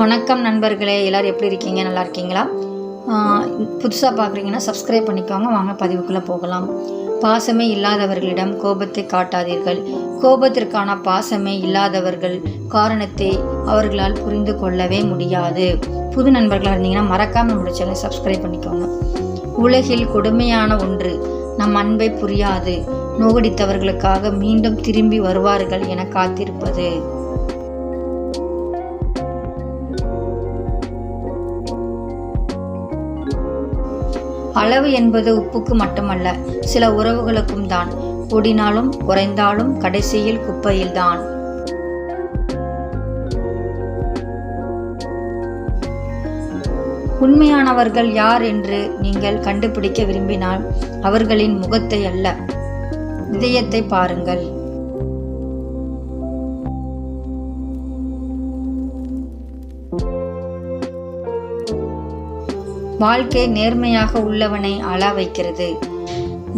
வணக்கம் நண்பர்களே எல்லோரும் எப்படி இருக்கீங்க? நல்லா இருக்கீங்களா? புதுசாக பார்க்குறீங்கன்னா சப்ஸ்கிரைப் பண்ணிக்கோங்க. வாங்க பதிவுக்குள்ளே போகலாம். பாசமே இல்லாதவர்களிடம் கோபத்தை காட்டாதீர்கள். கோபத்திற்கான பாசமே இல்லாதவர்கள் காரணத்தை அவர்களால் புரிந்து கொள்ளவே முடியாது. புது நண்பர்களாக இருந்தீங்கன்னா மறக்காமல் நம்மளோட சேனலை சப்ஸ்கிரைப் பண்ணிக்கோங்க. உலகில் கொடுமையான ஒன்று நம் அன்பை புரியாது. நோகடித்தவர்களுக்காக மீண்டும் திரும்பி வருவார்கள் என காத்திருப்பது. அளவு என்பது உப்புக்கு மட்டுமல்ல சில உறவுகளுக்கும் தான். கூடினாலும் குறைந்தாலும் கடைசியில் குப்பையில்தான் உண்மையானவர்கள் யார் என்று நீங்கள் கண்டுபிடிக்க விரும்பினால் அவர்களின் முகத்தை அல்ல. இதயத்தை பாருங்கள். வாழ்க்கை நேர்மையாக உள்ளவனை அழ வைக்கிறது.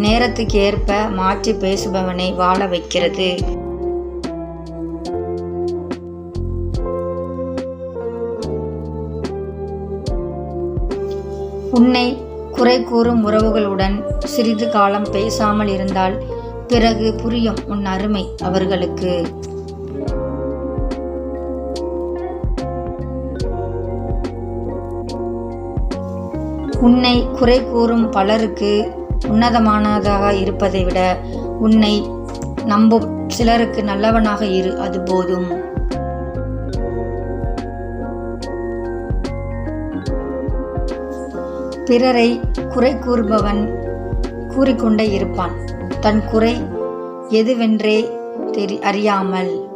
நேரத்துக்கு ஏற்ப மாற்றி பேசுபவனை வாழ வைக்கிறது. உன்னை குறை கூறும் உறவுகளுடன் சிறிது காலம் பேசாமல் இருந்தால் பிறகு புரியும் உன் அருமை அவர்களுக்கு. உன்னை குறை கூறும் பலருக்கு உன்னதமானதாக இருப்பதை விட உன்னை நம்பும் சிலருக்கு நல்லவனாக இரு அது போதும். பிறரை குறை கூறுபவன் கூறிக்கொண்டே இருப்பான். தன் குறை எதுவென்றே தெரி அறியாமல்.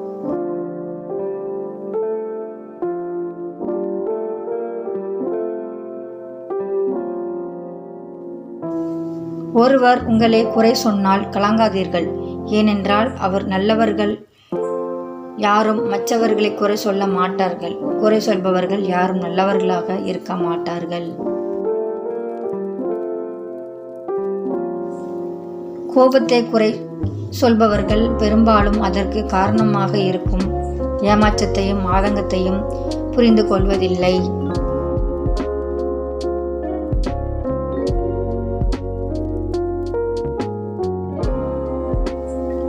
ஒருவர் உங்களை குறை சொன்னால் கலங்காதீர்கள். ஏனென்றால் அவர் நல்லவர்கள் யாரும் மற்றவர்களை குறை சொல்ல மாட்டார்கள். குறை சொல்பவர்கள் யாரும் நல்லவர்களாக இருக்க மாட்டார்கள். கோபத்தை குறை சொல்பவர்கள் பெரும்பாலும் அதற்கு காரணமாக இருக்கும். ஏமாற்றத்தையும் ஆதங்கத்தையும் புரிந்து கொள்வதில்லை.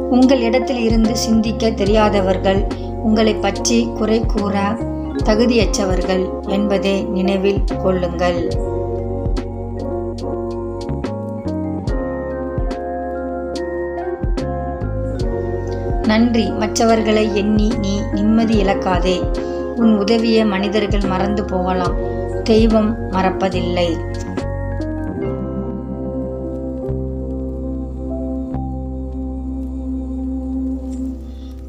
உங்கள் இடத்தில் இருந்து சிந்திக்க தெரியாதவர்கள் உங்களை பற்றி குறை கூற தகுதியற்றவர்கள் என்பதை நினைவில் கொள்ளுங்கள். நன்றி. மற்றவர்களை எண்ணி நீ நிம்மதி இழக்காதே. உன் உதவிய மனிதர்கள் மறந்து போகலாம். தெய்வம் மறப்பதில்லை.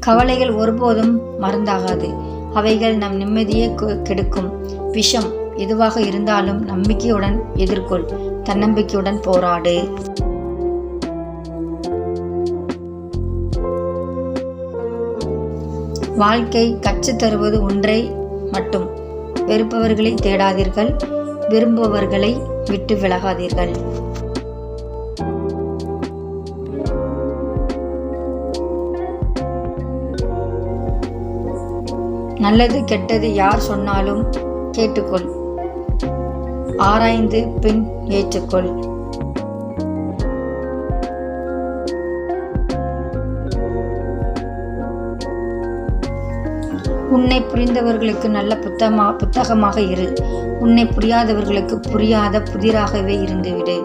கவலைகள் ஒருபோதும் மருந்தாகாது. அவைகள் நம் நிம்மதியை கெடுக்கும். விஷம் எதுவாக இருந்தாலும் நம்பிக்கையுடன் எதிர்கொள். தன்னம்பிக்கையுடன் போராடு. வாழ்க்கை கற்று தருவது ஒன்றை மட்டும். வெறுப்பவர்களை தேடாதீர்கள். விரும்புபவர்களை விட்டு விலகாதீர்கள். நல்லது கெட்டது யார் சொன்னாலும் கேட்டுக்கொள். ஆராய்ந்து பின் ஏற்றுக்கொள். உன்னை புரிந்தவர்களுக்கு நல்ல புத்தகமா புத்தகமாக இரு. உன்னை புரியாதவர்களுக்கு புரியாத புதிராகவே இருந்துவிடு.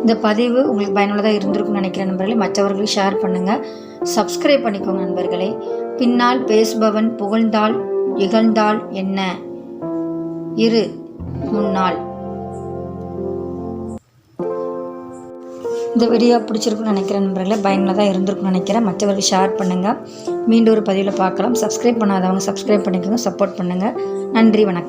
இந்த பதிவு உங்களுக்கு பயனுள்ளதாக இருந்திருக்கும்னு நினைக்கிறேன் நண்பர்களே. மற்றவர்களுக்கு ஷேர் பண்ணுங்கள் சப்ஸ்கிரைப் பண்ணிக்கோங்க நண்பர்களே. பின்னால் பேசுபவன் புகழ்ந்தால் இகழ்ந்தால் என்ன? இரு முன்னால். இந்த வீடியோ பிடிச்சிருக்குன்னு நினைக்கிறேன் நண்பர்களே. பயனுள்ளதாக இருந்திருக்குன்னு நினைக்கிறேன். மற்றவர்கள் ஷேர் பண்ணுங்கள் மீண்டும் ஒரு பதிவில் பார்க்கலாம். சப்ஸ்கிரைப் பண்ணாதவங்க சப்ஸ்கிரைப் பண்ணிக்கோங்க. சப்போர்ட் பண்ணுங்கள் நன்றி வணக்கம்.